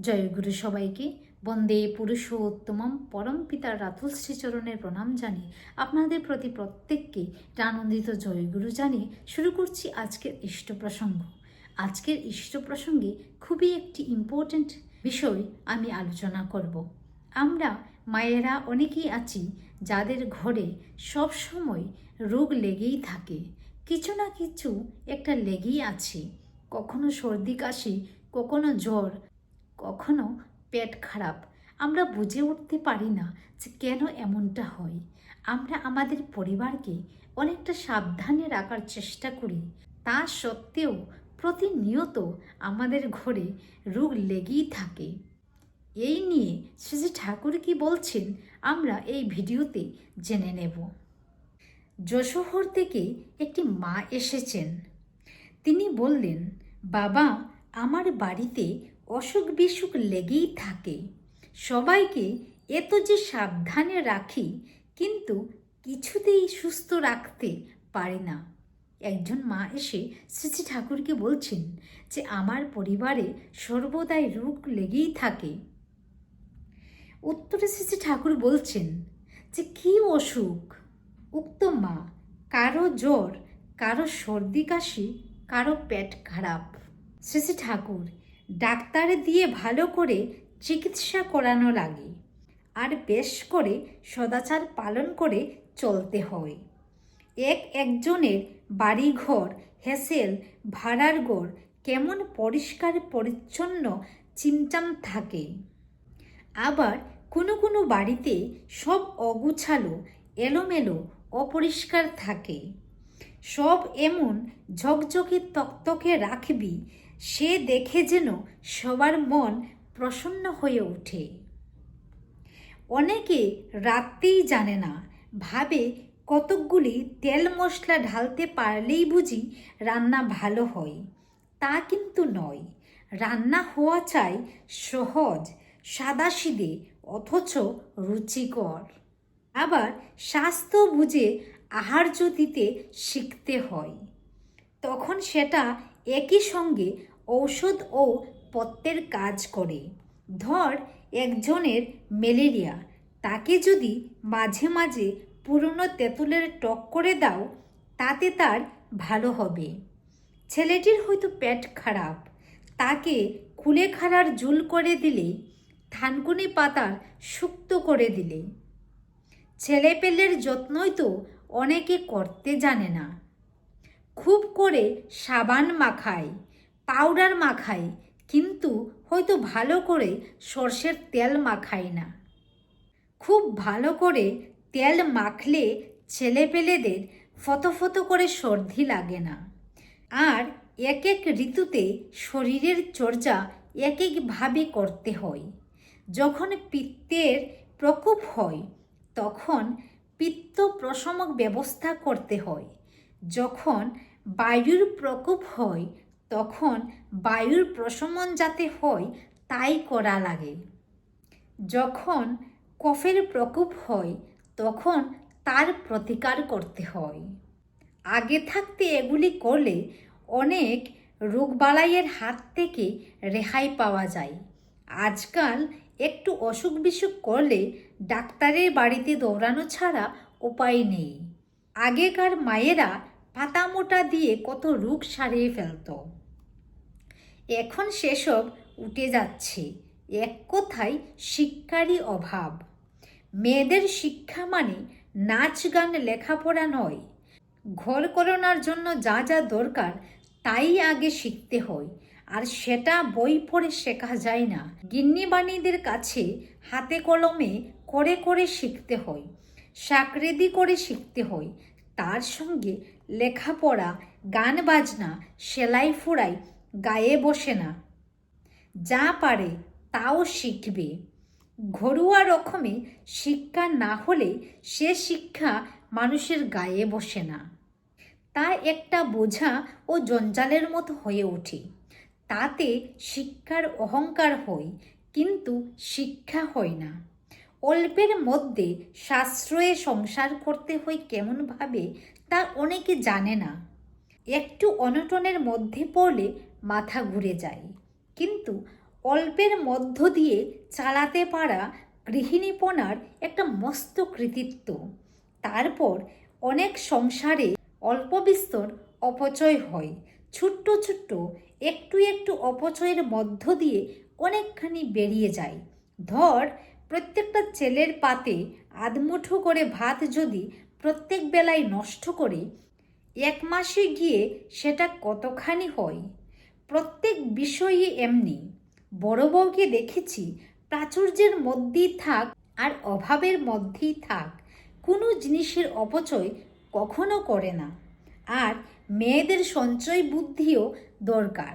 জয়গুরু সবাইকে। বন্দে পুরুষোত্তমম পরম পিতার রাতুল শ্রীচরণের প্রণাম জানিয়ে আপনাদের প্রতি প্রত্যেককে আনন্দিত জয়গুরু জানিয়ে শুরু করছি আজকের ইষ্ট প্রসঙ্গ। আজকের ইষ্ট প্রসঙ্গে খুবই একটি ইম্পর্ট্যান্ট বিষয় আমি আলোচনা করব। আমরা মায়েরা অনেকেই আছি যাদের ঘরে সব সময় রোগ লেগেই থাকে। কিছু না কিছু একটা লেগেই আছে। কখনো সর্দি কাশি, কখনো জ্বর কখনো পেট খারাপ। আমরা বুঝে উঠতে পারি না যে কেন এমনটা হয়। আমরা আমাদের পরিবারকে অনেকটা সাবধানে রাখার চেষ্টা করি। তা সত্ত্বেও প্রতিনিয়ত আমাদের ঘরে রোগ লেগেই থাকে। এই নিয়ে শ্রী শ্রী ঠাকুর কি বলছেন আমরা এই ভিডিওতে জেনে নেব। যশোহর থেকে একটি মা এসেছেন। তিনি বললেন, বাবা, আমার বাড়িতে অসুখ বিসুখ লেগেই থাকে। সবাইকে এত যে সাবধানে রাখি, কিন্তু কিছুতেই সুস্থ রাখতে পারি না। একজন মা এসে শ্রী শ্রী ঠাকুরকে বলছেন যে, আমার পরিবারে সর্বদাই রোগ লেগেই থাকে। উত্তরে শ্রী শ্রী ঠাকুর বলছেন যে, কী অসুখ? উক্ত মা, কারও জ্বর, কারও সর্দি কাশি, কারও পেট খারাপ। শ্রী শ্রী ঠাকুর ডাক্তার দিয়ে ভালো করে চিকিৎসা করানো লাগে। আর বেশ করে সদাচার পালন করে চলতে হয়। এক একজনের বাড়িঘর, হেসেল, ভাড়ার ঘর কেমন পরিষ্কার, পরিচ্ছন্ন, চিমচাম থাকে। আবার কোনো কোনো বাড়িতে সব অগুছালো, এলোমেলো, অপরিষ্কার থাকে। সব এমন ঝকঝকে তকতকে রাখবি সে দেখে যেন সবার মন প্রসন্ন হয়ে ওঠে। অনেকে রাত্রেই জানে না, ভাবে কতকগুলি তেল মশলা ঢালতে পারলেই বুঝি রান্না ভালো হয়। তা কিন্তু নয়, রান্না হওয়া চাই সহজ সাদাসিদে অথচ রুচিকর। আবার স্বাস্থ্য বুঝে আহার্য দিতে শিখতে হয়। তখন সেটা একই সঙ্গে ঔষধ ও পত্তের কাজ করে। ধর একজনের ম্যালেরিয়া, তাকে যদি মাঝে মাঝে পুরনো তেঁতুলের টক করে দাও, তাতে তার ভালো হবে। ছেলেটির হয়তো পেট খারাপ, তাকে কুলেখাড়ার জুল করে দিলে, থানকুনি পাতার শুক্ত করে দিলে। ছেলেপেলের যত্নই তো অনেকে করতে জানে না। খুব করে সাবান মাখায় পাউডার মাখাই, কিন্তু হয়তো ভালো করে সর্ষের তেল মাখায় না। খুব ভালো করে তেল মাখলে ছেলেপেলেদের ফতফত করে সর্দি লাগে না। আর এক এক ঋতুতে শরীরের চর্চা এক একভাবে করতে হয়। যখন পিত্তের প্রকোপ হয়, তখন পিত্ত প্রশমক ব্যবস্থা করতে হয়। যখন বায়ুর প্রকোপ হয় তখন বায়ুর প্রশমন যাতে হয়, তাই করা লাগে। যখন কফের প্রকোপ হয়, তখন তার প্রতিকার করতে হয়। আগে থাকতে এগুলি করলে অনেক রোগবালাইয়ের হাত থেকে রেহাই পাওয়া যায়। আজকাল একটু অসুখ বিসুখ করলে ডাক্তারের বাড়িতে দৌড়ানো ছাড়া উপায় নেই। আগেকার মায়েরা পাতা মোটা দিয়ে কত রোগ সারিয়ে ফেলত। এখন সেসব উঠে যাচ্ছে। এক কথায় শিক্ষারই অভাব। মেয়েদের শিক্ষা মানে নাচ, গান, লেখাপড়া নয়। ঘর করোনার জন্য যা যা দরকার, তাই আগে শিখতে হয়। আর সেটা বই পড়ে শেখা যায় না। গিন্নিবাণীদের কাছে হাতে কলমে করে করে শিখতে হয় সাকরেদি করে শিখতে হয়। তার সঙ্গে লেখাপড়া, গান বাজনা সেলাই ফোড়াই গায়ে বসে না। যা পারে তাও শিখবে। ঘরোয়া রকমে শিক্ষা না হলে সে শিক্ষা মানুষের গায়ে বসে না। তা একটা বোঝা ও জঞ্জালের মতো হয়ে ওঠে। তাতে শিক্ষার অহংকার হয়, কিন্তু শিক্ষা হয় না। অল্পের মধ্যে সাশ্রয়ে সংসার করতে হয় কেমনভাবে তা অনেকে জানে না। একটু অনটনের মধ্যে পড়লে মাথা ঘুরে যায়। কিন্তু অল্পের মধ্য দিয়ে চালাতে পারা গৃহিণীপনার একটা মস্ত কৃতিত্ব। তারপর অনেক সংসারে অল্প বিস্তর অপচয় হয়। ছোট্ট ছোট্ট, একটু একটু অপচয়ের মধ্য দিয়ে অনেকখানি বেরিয়ে যায়। ধর, প্রত্যেকটা ছেলের পাতে আধমুঠো করে ভাত যদি প্রত্যেক বেলায় নষ্ট করে, এক মাসে গিয়ে সেটা কতখানি হয়? প্রত্যেক বিষয়ই এমনি। বড় বউকে দেখেছি, প্রাচুর্যের মধ্যেই থাক আর অভাবের মধ্যেই থাক, কোনো জিনিসের অপচয় কখনো করে না। আর মেয়েদের সঞ্চয় বুদ্ধিও দরকার।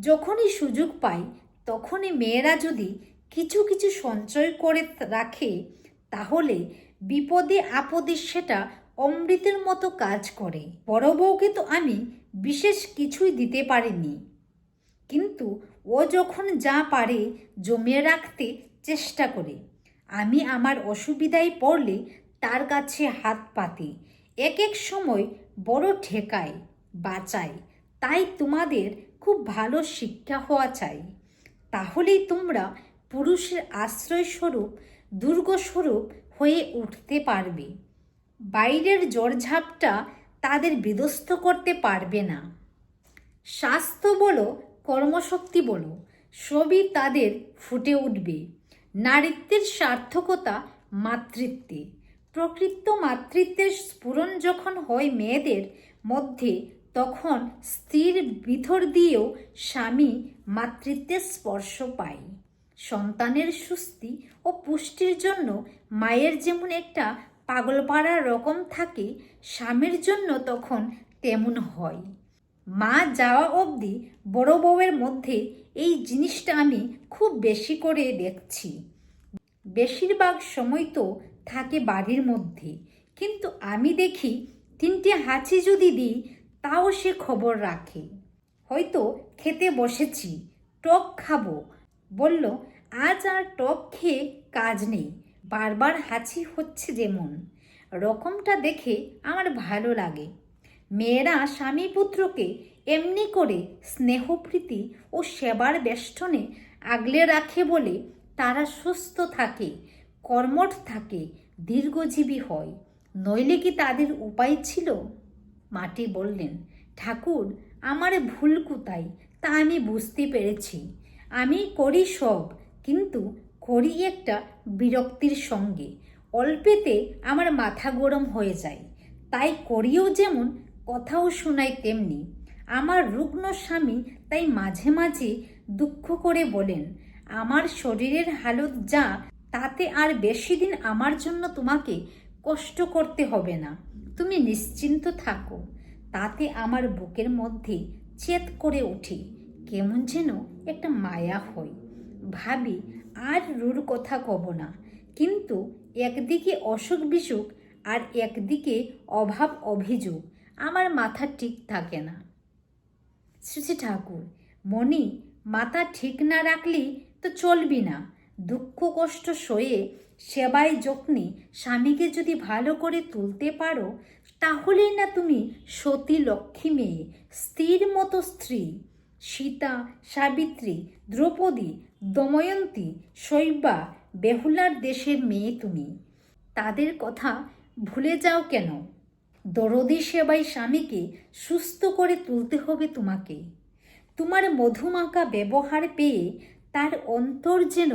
যখনই সুযোগ পাই, তখনই মেয়েরা যদি কিছু কিছু সঞ্চয় করে রাখে, তাহলে বিপদে আপদে সেটা অমৃতের মতো কাজ করে। বড় বউকে তো আমি বিশেষ কিছুই দিতে পারিনি। কিন্তু ও যখন যা পারে জমিয়ে রাখতে চেষ্টা করে, আমি আমার অসুবিধায় পড়লে তার কাছে হাত পাতি। এক এক সময় বড় ঠেকায় বাঁচাই তাই তোমাদের খুব ভালো শিক্ষা হওয়া চাই। তাহলেই তোমরা পুরুষের আশ্রয়স্বরূপ, দুর্গস্বরূপ হয়ে উঠতে পারবে। বাইরের জোরঝাপটা তাদের বিধ্বস্ত করতে পারবে না। স্বাস্থ্য বলো, কর্মশক্তি বলো, সবই তাদের ফুটে উঠবে। নারীত্বের সার্থকতা মাতৃত্বে। প্রকৃত মাতৃত্বের স্ফুরণ যখন হয় মেয়েদের মধ্যে, তখন স্ত্রীর ভিতর দিয়েও স্বামী মাতৃত্বের স্পর্শ পায়। সন্তানের সুস্থি ও পুষ্টির জন্য মায়ের যেমন একটা পাগলপাড়ার রকম থাকে স্বামীর জন্য তখন তেমন হয়। মা যাওয়া অবধি বড় বউয়ের মধ্যে এই জিনিসটা আমি খুব বেশি করে দেখছি। বেশিরভাগ সময় তো থাকে বাড়ির মধ্যে, কিন্তু আমি দেখি তিনটে হাঁচি যদি দিই, তাও সে খবর রাখে। হয়তো খেতে বসেছি, টক খাব, বলল, আজ আর টক খেয়ে কাজ নেই। বারবার হাঁচি হচ্ছে যেমন রকমটা দেখে আমার ভালো লাগে। মেয়েরা স্বামী পুত্রকে এমনি করে স্নেহপ্রীতি ও সেবার বেষ্টনে আগলে রাখে বলে তারা সুস্থ থাকে, কর্মঠ থাকে, দীর্ঘজীবী হয়। নইলে কি তাদের উপায় ছিল? মাটি বললেন, ঠাকুর, আমার ভুল কোথায়? তা আমি বুঝতে পেরেছি। আমি করি সব, কিন্তু করি একটা বিরক্তির সঙ্গে। অল্পেতে আমার মাথা গরম হয়ে যায়। তাই করিও যেমন, কথাও শোনাই তেমনি। আমার রুগ্ন স্বামী তাই মাঝে মাঝে দুঃখ করে বলেন, আমার শরীরের হালত যা, তাতে আর বেশি দিন আমার জন্য তোমাকে কষ্ট করতে হবে না। তুমি নিশ্চিন্ত থাকো। তাতে আমার বুকের মধ্যে চেত করে উঠি কেমন যেন একটা মায়া হয়। ভাবি আর রুর কথা কব না। কিন্তু একদিকে অসুখ বিসুখ আর একদিকে অভাব অভিযোগ, আমার মাথা ঠিক থাকে না। শ্রী ঠাকুর মনি মাথা ঠিক না রাখলেই তো চলবি না। দুঃখ কষ্ট সয়ে সেবায় যত্নে স্বামীকে যদি ভালো করে তুলতে পারো, তাহলেই না তুমি সতী লক্ষ্মী মেয়ে, স্ত্রীর মতো স্ত্রী। সীতা, সাবিত্রী, দ্রৌপদী, দময়ন্তী, শৈবা, বেহুলার দেশের মেয়ে তুমি। তাদের কথা ভুলে যাও কেন? দরদি সেবাই স্বামীকে সুস্থ করে তুলতে হবে তোমাকে। তোমার মধুমাখা ব্যবহার পেয়ে তার অন্তর যেন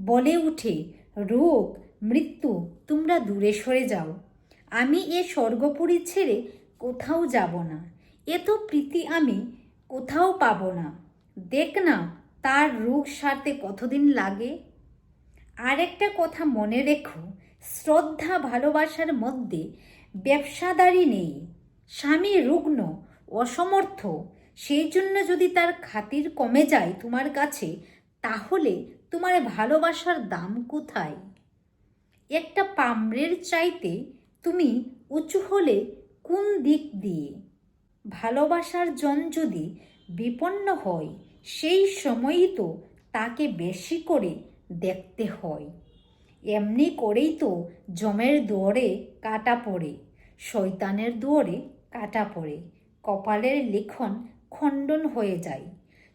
বলে উঠে, রোগ, মৃত্যু, তোমরা দূরে সরে যাও। আমি এ স্বর্গপুরী ছেড়ে কোথাও যাব না। এত প্রীতি আমি কোথাও পাবো না। দেখ না, তার রোগ সারতে কতদিন লাগে? আরেকটা কথা মনে রেখো, শ্রদ্ধা ভালোবাসার মধ্যে ব্যবসাদারি নেই। স্বামী রুগ্ন, অসমর্থ, সেই জন্য যদি তার খাতির কমে যায় তোমার কাছে, তাহলে তোমার ভালোবাসার দাম কোথায়? একটা পামড়ের চাইতে তুমি উঁচু হলে কোন দিক দিয়ে? ভালোবাসার জন যদি বিপন্ন হয়, সেই সময়ই তো তাকে বেশি করে দেখতে হয়। এমনি করেই তো জমের দুয়ারে কাটা পড়ে, শয়তানের দুয়ারে কাটা পড়ে, কপালের লিখন খণ্ডন হয়ে যায়।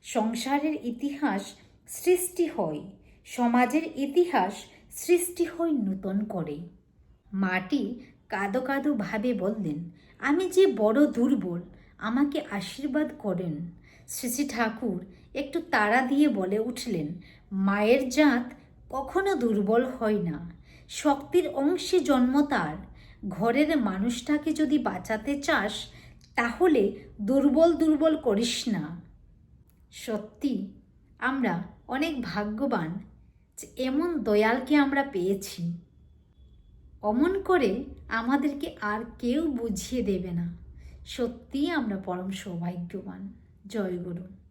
সংসারের ইতিহাস সৃষ্টি হয়, সমাজের ইতিহাস সৃষ্টি হয় নূতন করে। মাটি কাদো কাদো ভাবে বললেন, আমি যে বড় দুর্বল আমাকে আশীর্বাদ করেন। শ্রী শ্রী ঠাকুর একটু তাড়া দিয়ে বলে উঠলেন, মায়ের জাত কখনো দুর্বল হয় না। শক্তির অংশে জন্ম তার। ঘরের মানুষটাকে যদি বাঁচাতে চাস, তাহলে দুর্বল দুর্বল করিস না। সত্যি, আমরা অনেক ভাগ্যবান যে এমন দয়ালকে আমরা পেয়েছি। অমন করে আমাদেরকে আর কেউ বুঝিয়ে দেবে না। সত্যিই আমরা পরম সৌভাগ্যবান। জয় গুরু।